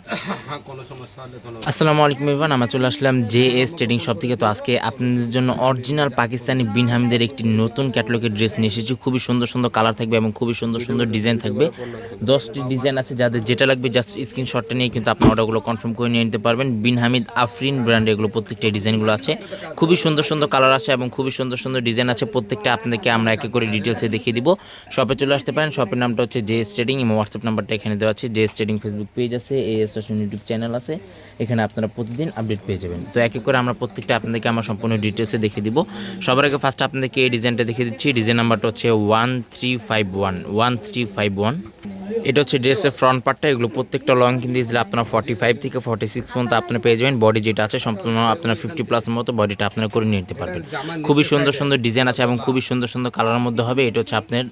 আসসালামু আলাইকুম ইভান আমরা চলে আসলাম জে এস ট্রেডিং শপ থেকে। তো আজকে আপনাদের জন্য অরিজিনাল পাকিস্তানি বিন হামিদের একটি নতুন ক্যাটালগের ড্রেস নিয়ে এসেছি। খুবই সুন্দর সুন্দর কালার থাকবে এবং খুবই সুন্দর সুন্দর ডিজাইন থাকবে। দশটি ডিজাইন আছে, যাদের যেটা লাগবে জাস্ট স্ক্রিনশটটা নিয়ে কিন্তু আপনি অর্ডারগুলো কনফার্ম করে নিয়ে নিতে পারবেন। বিন হামিদ আফরিন ব্র্যান্ডে এগুলো প্রত্যেকটা ডিজাইনগুলো আছে। খুবই সুন্দর সুন্দর কালার আছে এবং খুবই সুন্দর সুন্দর ডিজাইন আছে। প্রত্যেকটা আপনাদেরকে আমরা একে করে ডিটেলসে দেখিয়ে দিব। শপে চলে আসতে পারেন। শপের নামটা হচ্ছে জে এস ট্রেডিং এবং হোয়াটসঅ্যাপ নাম্বারটা এখানে দেওয়া আছে। J S trading Facebook page আছে এ এস ইউটিউব চ্যানেল আছে। এখানে আপনারা প্রতিদিন আপডেট পেয়ে যাবেন। তো এক এক করে আমরা প্রত্যেকটা আপনাদেরকে আমার সম্পূর্ণ ডিটেলসে দেখিয়ে দিব। সবার আগে ফার্স্ট আপনাদেরকে এই ডিজাইনটা দেখিয়ে দিচ্ছি। ডিজাইন নাম্বারটা হচ্ছে one three five one one three five one এটা হচ্ছে ড্রেসের ফ্রন্ট পার্টটা এগুলো প্রত্যেকটা লং কিন্তু ইজিলি আপনারা ফর্টি ফাইভ থেকে ফর্টি সিক্স পর্যন্ত আপনারা পেয়ে যাবেন। বডি যেটা আছে, সম্পূর্ণ আপনার ফিফটি প্লাসের মতো বডিটা আপনারা করে নিতে পারবেন। খুবই সুন্দর সুন্দর ডিজাইন আছে এবং খুবই সুন্দর সুন্দর কালারের মধ্যে হবে। এটা হচ্ছে আপনার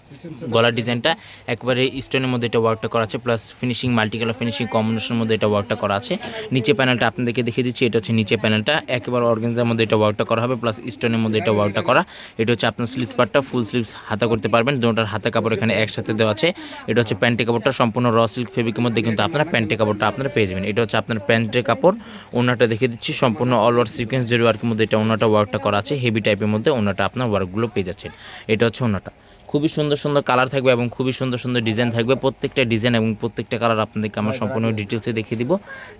গলার ডিজাইনটা একবারে স্টোনের মধ্যে এটা ওয়ার্কটা করা আছে plus finishing multi colour finishing কম্বিনেশনের মধ্যে এটা ওয়ার্কটা করা আছে। নিচে প্যানেলটা আপনাদেরকে দেখিয়ে দিচ্ছি, এটা হচ্ছে নিচে প্যানেলটা একেবারে অর্গেনজার মধ্যে এটা ওয়ার্কটা করা হবে প্লাস স্টোনের মধ্যে এটা ওয়ার্কটা করা। এটা হচ্ছে আপনার স্লিভস পার্টটা ফুল স্লিভস হাতা করতে পারবেন। দুটার হাতা কাপড় এখানে একসাথে দেওয়া আছে। এটা হচ্ছে প্যান্টের কাপড়টা সম্পূর্ণ র সিল্ক ফেব্রিকের মধ্যে কিন্তু আপনারা প্যান্টের কাপড়টা আপনারা পেয়ে যাবেন। এটা হচ্ছে আপনার প্যান্টের কাপড়। ওনাটা দেখিয়ে দিচ্ছি, সম্পূর্ণ অল ওয়ার সিকোয়েন্স জেরি ওয়ার্কের মধ্যে এটা ওনাটা ওয়ার্কটা করা আছে। হেভি টাইপের মধ্যে ওনাটা আপনার ওয়ার্কগুলো পেয়ে যাচ্ছেন। এটা হচ্ছে ওনাটা। খুবই সুন্দর সুন্দর কালার থাকবে এবং খুবই সুন্দর সুন্দর ডিজাইন থাকবে। প্রত্যেকটা ডিজাইন এবং প্রত্যেকটা কালার আপনাদেরকে আমরা সম্পূর্ণ ডিটেলসে দেখিয়ে দিব।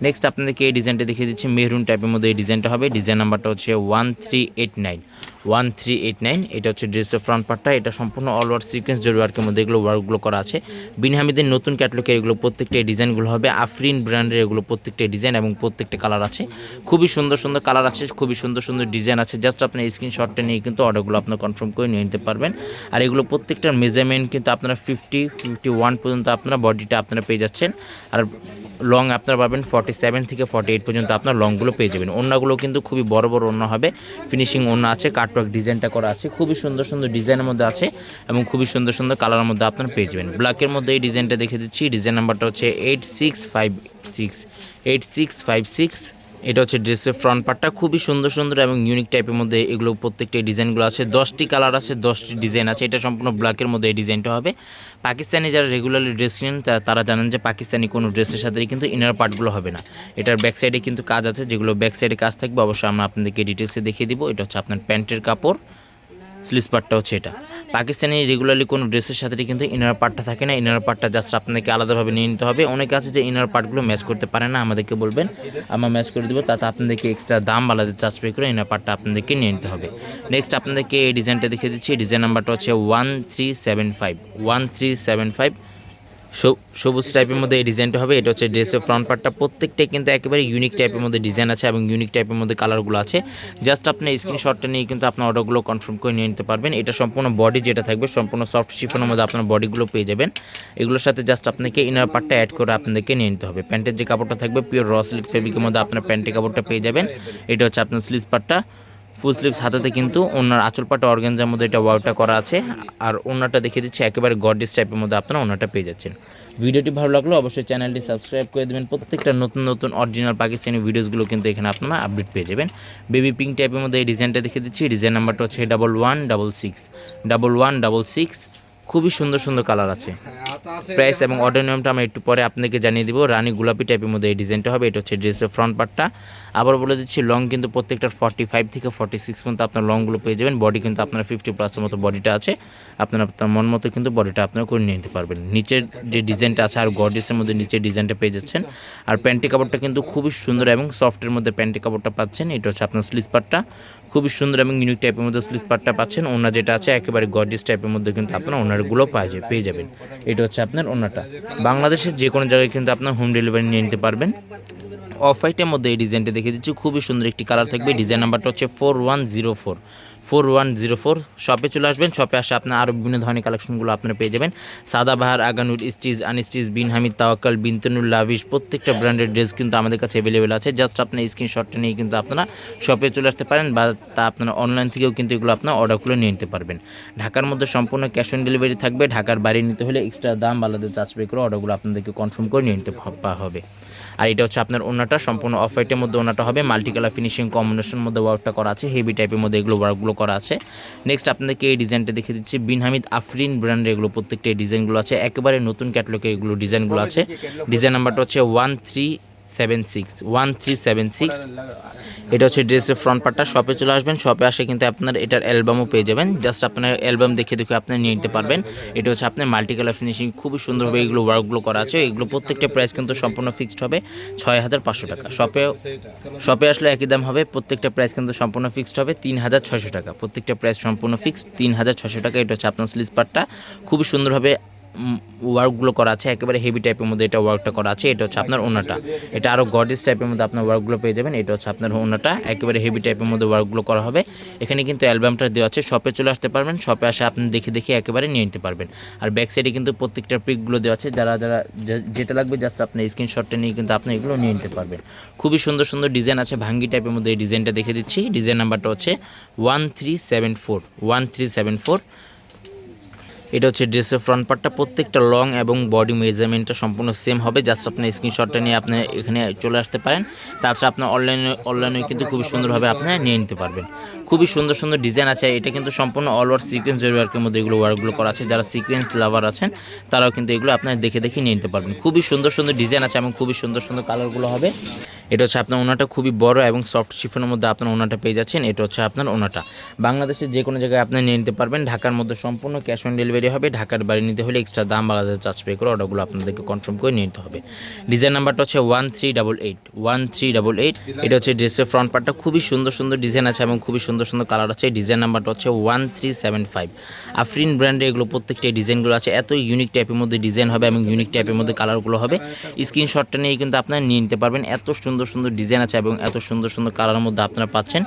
নেক্সট আপনাদেরকে এই ডিজাইনটা দেখিয়ে দিচ্ছি মেহরুন টাইপের মধ্যে এই ডিজাইনটা হবে। ডিজাইন নাম্বারটা হচ্ছে one three eight nine one three eight nine এটা হচ্ছে ড্রেসের ফ্রন্ট পার্টটা এটা সম্পূর্ণ অল ওয়ার সিকোয়েন্স জরি ওয়ার্কের মধ্যে এগুলো ওয়ার্কগুলো করা আছে। বিনহামিদের নতুন ক্যাটলগের এগুলো প্রত্যেকটা ডিজাইনগুলো হবে। আফরিন ব্র্যান্ডের এগুলো প্রত্যেকটা ডিজাইন এবং প্রত্যেকটা কালার আছে। খুবই সুন্দর সুন্দর কালার আছে, খুবই সুন্দর সুন্দর ডিজাইন আছে। জাস্ট আপনি স্ক্রিনশটটা নিয়ে কিন্তু অর্ডারগুলো আপনার কনফার্ম করে নিয়ে নিতে পারবেন। আর এগুলো প্রত্যেকটার মেজারমেন্ট কিন্তু আপনারা ফিফটি ফিফটি ওয়ান পর্যন্ত আপনারা বডিটা আপনারা পেয়ে যাচ্ছেন। আর লং আপনারা পাবেন ফর্টি সেভেন থেকে ফর্টি এইট পর্যন্ত আপনার লংগুলো পেয়ে যাবেন। ওড়নাগুলো কিন্তু খুবই বড় বড় অন্য হবে। ফিনিশিং ওড়না আছে কাটওয়ার্ক ডিজাইনটা করা আছে, খুবই সুন্দর সুন্দর ডিজাইনের মধ্যে আছে এবং খুবই সুন্দর সুন্দর কালারের মধ্যে আপনারা পেয়ে যাবেন। ব্ল্যাকের মধ্যে এই ডিজাইনটা দেখে দিচ্ছি ডিজাইন নাম্বারটা হচ্ছে eight six five six eight six five six এটা হচ্ছে ড্রেসের ফ্রন্ট পার্টটা খুবই সুন্দর সুন্দর এবং ইউনিক টাইপের মধ্যে এগুলো প্রত্যেকটা ডিজাইনগুলো আছে। দশটি কালার আছে, দশটি ডিজাইন আছে। এটা সম্পূর্ণ ব্ল্যাকের মধ্যে এই ডিজাইনটা হবে। পাকিস্তানি যারা রেগুলারলি ড্রেস কিনেন তারা জানেন যে পাকিস্তানি কোনো ড্রেসের সাথে কিন্তু ইনার পার্টগুলো হবে না। এটার ব্যাক সাইডে কিন্তু কাজ আছে, যেগুলো ব্যাক সাইডে কাজ থাকবে, অবশ্যই আমরা আপনাদেরকে ডিটেলসে দেখিয়ে দিব। এটা হচ্ছে আপনার প্যান্টের কাপড়। স্লিস পার্টটা হচ্ছে এটা। পাকিস্তানি রেগুলারলি কোনো ড্রেসের সাথে কিন্তু ইনার পার্টটা থাকে না। ইনার পার্টটা জাস্ট আপনাকে আলাদাভাবে নিয়ে নিতে হবে। অনেকে আছে যে ইনার পার্টগুলো ম্যাচ করতে পারে না, আমাদেরকে বলবেন। আমরা ম্যাচ করে দেবো, তাতে আপনাদেরকে এক্সট্রা দাম আলাদা চার্জ পে করে ইনার পার্টটা আপনাদেরকে নিয়ে নিতে হবে। নেক্সট আপনাদেরকে এই ডিজাইনটা দেখিয়ে দিচ্ছি। ডিজাইন নাম্বারটা হচ্ছে one three seven five one three seven five সবুজ টাইপের মধ্যে এই ডিজাইনটা হবে, এটা হচ্ছে ড্রেসের ফ্রন্ট পার্টটা প্রত্যেকটাই কিন্তু একেবারে ইউনিক টাইপের মধ্যে ডিজাইন আছে এবং ইউনিক টাইপের মধ্যে কালারগুলো আছে। জাস্ট আপনি স্ক্রিনশটটা নিয়ে কিন্তু আপনার অর্ডারগুলো কনফার্ম করে নিয়ে নিতে পারবেন। এটা সম্পূর্ণ বডি যেটা থাকবে, সম্পূর্ণ সফট শিফনের মধ্যে আপনার বডিগুলো পেয়ে যাবেন। এগুলোর সাথে জাস্ট আপনাকে ইনার পার্টটা অ্যাড করে আপনাদেরকে নিয়ে নিতে হবে। প্যান্টের যে কাপড়টা থাকবে পিওর র সিল্ক ফেব্রিকের মধ্যে আপনার প্যান্টের কাপড়টা পেয়ে যাবেন। এটা হচ্ছে আপনার স্লিভ পার্টটা ফুল স্লিভস হাতাতে কিন্তু ওনার আঁচল পাটা, অর্গানজার মধ্যে এটা ওয়ার্কটা করা আছে। আর ওনাটা দেখিয়ে দিচ্ছে, একেবারে গডেস টাইপের মধ্যে আপনারা ওনাটা পেয়ে যাচ্ছেন। ভিডিওটি ভালো লাগল অবশ্যই চ্যানেলটি সাবস্ক্রাইব করে দেবেন। প্রত্যেকটা নতুন নতুন অরিজিনাল পাকিস্তানি ভিডিওসগুলো কিন্তু এখানে আপনারা আপডেট পেয়ে যাবেন। বেবি পিঙ্ক টাইপের মধ্যে এই ডিজাইনটা দেখিয়ে দিচ্ছি। ডিজাইন নাম্বারটা হচ্ছে double one double six double one double six খুবই সুন্দর সুন্দর কালার আছে। প্রাইস এবং অর্ডার নিয়মটা আমি একটু পরে আপনাকে জানিয়ে দিব। রানী গোলাপি টাইপের মধ্যে এই ডিজাইনটা হবে। এটা হচ্ছে ড্রেসের ফ্রন্ট পার্টটা আবার বলে দিচ্ছি লং কিন্তু প্রত্যেকটার ফর্টি ফাইভ থেকে ফর্টি সিক্স পর্যন্ত আপনার লংগুলো পেয়ে যাবেন। বডি কিন্তু আপনার ফিফটি প্লাসের মতো বডিটা আছে। আপনার আপনার মন মতো কিন্তু বডিটা আপনারা করে নিয়ে নিতে পারবেন। নিচের যে ডিজাইনটা আছে আর গর্ডিসের মধ্যে নিচের ডিজাইনটা পেয়ে যাচ্ছেন। আর প্যান্টি কাপড়টা কিন্তু খুবই সুন্দর এবং সফটের মধ্যে প্যান্টি কাপড়টা পাচ্ছেন। এটা হচ্ছে আপনার স্লিজ পার্টটা খুবই সুন্দর এবং ইউনিক টাইপের মধ্যে স্লিপ পার্টটা পাচ্ছেন। ওনার যেটা আছে, একেবারে গর্জিস টাইপের মধ্যে কিন্তু আপনার ওনারগুলো পাওয়া যায়, পেয়ে যাবেন। এটা হচ্ছে আপনার ওনারটা বাংলাদেশের যে কোনো জায়গায় কিন্তু আপনার হোম ডেলিভারি নিয়ে নিতে পারবেন। অফ হোয়াইটের মধ্যে এই ডিজাইনটা দেখে দিচ্ছি। খুবই সুন্দর একটি কালার থাকবে। ডিজাইন নাম্বারটা হচ্ছে four one zero four four one zero four শপে চলে আসবেন। শপে আসে আপনার আরও বিভিন্ন ধরনের কালেকশনগুলো আপনারা পেয়ে যাবেন। সাদাবাহার আগানুর স্টিচ আনস্টিচ বিন হামিদ তাওয়াক্কাল বিনতনুল লাভিশ, প্রত্যেকটা ব্র্যান্ডের ড্রেস কিন্তু আমাদের কাছে অ্যাভেলেবেল আছে। জাস্ট আপনার স্ক্রিনশটটা নিয়ে কিন্তু আপনারা শপে চলে আসতে পারেন বা তা আপনারা অনলাইন থেকেও কিন্তু এগুলো আপনার অর্ডারগুলো নিয়ে নিতে পারবেন। ঢাকার মধ্যে সম্পূর্ণ ক্যাশ অন ডেলিভারি থাকবে। ঢাকার বাড়ি নিতে হলে এক্সট্রা দাম আলাদা চার্জ পে করে অর্ডারগুলো আপনাদেরকে কনফার্ম করে নিয়ে নিতে হবে। আর এটা হচ্ছে আপনার ওনাটা সম্পূর্ণ অফ হোয়াইটের মধ্যে ওনাটা হবে মাল্টি কালার ফিনিশিং কম্বিনেশন মধ্যে ওয়ার্কটা করা আছে হেভি টাইপের মধ্যে এগুলো ওয়ার্কগুলো করা আছে। নেক্সট আপনাদেরকে এই ডিজাইনটা দেখে দিচ্ছি বিন হামিদ আফরিন ব্র্যান্ডের এগুলো প্রত্যেকটা ডিজাইনগুলো আছে একেবারে নতুন ক্যাটলগে এগুলো ডিজাইনগুলো আছে। ডিজাইন নাম্বারটা হচ্ছে one three seven six one three seven six এটা হচ্ছে ড্রেসের ফ্রন্ট পার্টটা শপে চলে আসবেন শপে আসে কিন্তু আপনার এটার অ্যালবামও পেয়ে যাবেন। জাস্ট আপনার অ্যালবাম দেখে দেখে আপনি নিয়ে নিতে পারবেন। এটা হচ্ছে আপনার মাল্টি কালার ফিনিশিং খুবই সুন্দরভাবে এগুলো ওয়ার্কগুলো করা আছে। এগুলো প্রত্যেকটা প্রাইস কিন্তু সম্পূর্ণ ফিক্সড হবে, ছয় হাজার পাঁচশো টাকা। শপে শপে আসলে একই দাম হবে, প্রত্যেকটা প্রাইস কিন্তু সম্পূর্ণ ফিক্সড হবে, তিন হাজার ছয়শো টাকা। প্রত্যেকটা প্রাইস সম্পূর্ণ ফিক্সড তিন হাজার ছয়শো টাকা। এটা হচ্ছে আপনার স্লিজ পার্টটা খুবই সুন্দরভাবে ওয়ার্কগুলো করা আছে, একেবারে হেভি টাইপের মধ্যে এটা ওয়ার্কটা করা আছে, এটা হচ্ছে আপনার ওনাটা। এটা আরও গডিস টাইপের মধ্যে আপনার ওয়ার্কগুলো পেয়ে যাবেন, এটা হচ্ছে আপনার ওনাটা, একেবারে হেভি টাইপের মধ্যে ওয়ার্কগুলো করা হবে। এখানে কিন্তু অ্যালবামটা দেওয়া আছে শপে চলে আসতে পারবেন শপে আসে আপনি দেখে দেখে একেবারে নিয়ে নিতে পারবেন। আর ব্যাক সাইডে কিন্তু প্রত্যেকটা পিকগুলো দেওয়া আছে, যারা যারা যেটা লাগবে জাস্ট আপনি স্ক্রিনশটটা নিয়ে কিন্তু আপনি এগুলো নিয়ে নিতে পারবেন। খুবই সুন্দর সুন্দর ডিজাইন আছে, ভাঙ্গি টাইপের মধ্যে এই ডিজাইনটা দেখে দিচ্ছি। ডিজাইন নাম্বারটা হচ্ছে one three seven four one three seven four এটা হচ্ছে ড্রেসের ফ্রন্ট পার্টটা প্রত্যেকটা লং এবং বডি মেজারমেন্টটা সম্পূর্ণ সেম হবে। জাস্ট আপনি স্ক্রিনশটটা নিয়ে আপনি এখানে চলে আসতে পারেন। তাছাড়া আপনার অনলাইনে অনলাইনে কিন্তু খুবই সুন্দরভাবে আপনি নিয়ে নিতে পারবেন। খুবই সুন্দর সুন্দর ডিজাইন আছে। এটা কিন্তু সম্পূর্ণ অল ওভার সিকোয়েন্স ওয়ার্কের মধ্যে এগুলো ওয়ার্কগুলো করা আছে। যারা সিকোয়েন্স লাভার আছেন, তারাও কিন্তু এগুলো আপনার দেখে দেখে নিয়ে নিতে পারবেন। খুবই সুন্দর সুন্দর ডিজাইন আছে এবং খুবই সুন্দর সুন্দর কালারগুলো হবে। এটা হচ্ছে আপনার ওনাটা খুবই বড় এবং সফট শিফনের মধ্যে আপনার ওনাটা পেয়ে যাচ্ছেন, এটা হচ্ছে আপনার ওনাটা। বাংলাদেশের যে কোনো জায়গায় আপনি নিয়ে নিতে পারবেন, ঢাকার মধ্যে সম্পূর্ণ ক্যাশ অন ডেলিভারি হবে, ঢাকার বাড়ি নিতে হলে এক্সট্রা দাম আলাদা চার্জ পে করে অর্ডারগুলো আপনাদেরকে কনফার্ম করে নিয়ে নিতে হবে। ডিজাইন নাম্বারটা হচ্ছে one three double eight one three double eight এটা হচ্ছে ড্রেসের ফ্রন্ট পার্টটা খুবই সুন্দর সুন্দর ডিজাইন আছে এবং খুবই সুন্দর সুন্দর কালার আছে ডিজাইন নাম্বারটা হচ্ছে one three seven five Afreen ব্র্যান্ডে এগুলো প্রত্যেকটা ডিজাইনগুলো আছে, এত ইউনিক টাইপের মধ্যে ডিজাইন হবে এবং ইউনিক টাইপের মধ্যে কালারগুলো হবে। স্ক্রিনশটটা নিয়ে কিন্তু আপনারা নিয়ে নিতে পারবেন, এত সুন্দর সুন্দর সুন্দর ডিজাইন আছে এবং এত সুন্দর সুন্দর কালারের মধ্যে আপনারা পাচ্ছেন।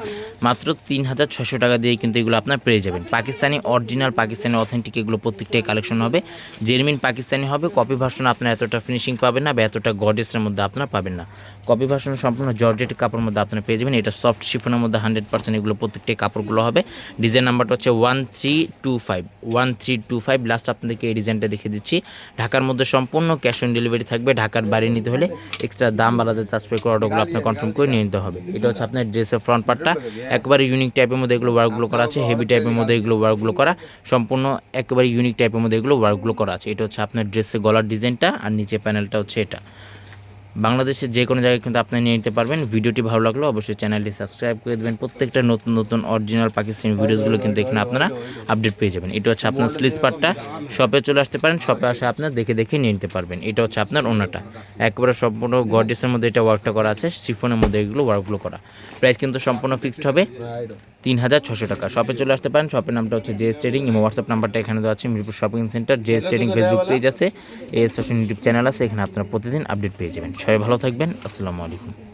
মাত্র তিন হাজার ছশো টাকা দিয়ে কিন্তু এগুলো আপনার পেয়ে যাবেন। পাকিস্তানি অরিজিনাল পাকিস্তানি অথেন্টিক এগুলো প্রত্যেকটাই কালেকশন হবে। জেরমিন পাকিস্তানি হবে কপি ভার্সন আপনার এতটা ফিনিশিং পাবেন না বা এতটা গডেসের মধ্যে আপনারা পাবেন না। কপি ভার্সন সম্পূর্ণ জর্জেট কাপড়ের মধ্যে আপনারা পেয়ে যাবেন। এটা সফট শিফনের মধ্যে হান্ড্রেড পার্সেন্ট এগুলো প্রত্যেকটাই কাপড়গুলো হবে। ডিজাইন নাম্বারটা হচ্ছে one three two five one three two five last আপনাদেরকে এই ডিজাইনটা দেখে দিচ্ছি। ঢাকার মধ্যে সম্পূর্ণ ক্যাশ অন ডেলিভারি থাকবে। ঢাকার বাড়ি নিতে হলে এক্সট্রা দাম আলাদা চার্জ পে করে অর্ডারগুলো আপনার কনফার্ম করে নিয়ে নিতে হবে। এটা হচ্ছে আপনার ড্রেসের ফ্রন্ট পার্টটা একবারে ইউনিক টাইপের মধ্যে এগুলো ওয়ার্কগুলো করা আছে হেভি টাইপের মধ্যে এগুলো ওয়ার্কগুলো করা সম্পূর্ণ একেবারে ইউনিক টাইপের মধ্যে এগুলো ওয়ার্কগুলো করা আছে। এটা হচ্ছে আপনার ড্রেসের গলার ডিজাইনটা আর নিচে প্যানেলটা হচ্ছে এটা। বাংলাদেশের যে কোনো জায়গায় কিন্তু আপনি নিয়ে নিতে পারবেন। ভিডিওটি ভালো লাগল অবশ্যই চ্যানেলটি সাবস্ক্রাইব করে দেবেন। প্রত্যেকটা নতুন নতুন অরিজিনাল পাকিস্তানি ভিডিওসগুলো কিন্তু এখানে আপনারা আপডেট পেয়ে যাবেন। এটা হচ্ছে আপনার স্লিজ পার্টটা শপে চলে আসতে পারেন শপে আসে আপনার দেখে দেখে নিয়ে নিতে পারবেন। এটা হচ্ছে আপনার ওনাটা। একবারে সম্পূর্ণ গডেসের মধ্যে এটা ওয়ার্কটা করা আছে। সিফনের মধ্যে এগুলো ওয়ার্কগুলো করা। প্রাইস কিন্তু সম্পূর্ণ ফিক্সড হবে। তিন হাজার ছশো টাকা। শপে চলে আসতে পারেন। শপের নামটা হচ্ছে জেএস ট্রেডিং এবং হোয়াটসঅ্যাপ নাম্বারটা এখানে দেওয়া আছে। Mirpur shopping centre JS trading Facebook page আছে। এস ফ্যাশন ইউটিউব চ্যানেল আছে। এখানে আপনারা প্রতিদিন আপডেট পেয়ে যাবেন। সবাই ভালো থাকবেন। আসসালামু আলাইকুম।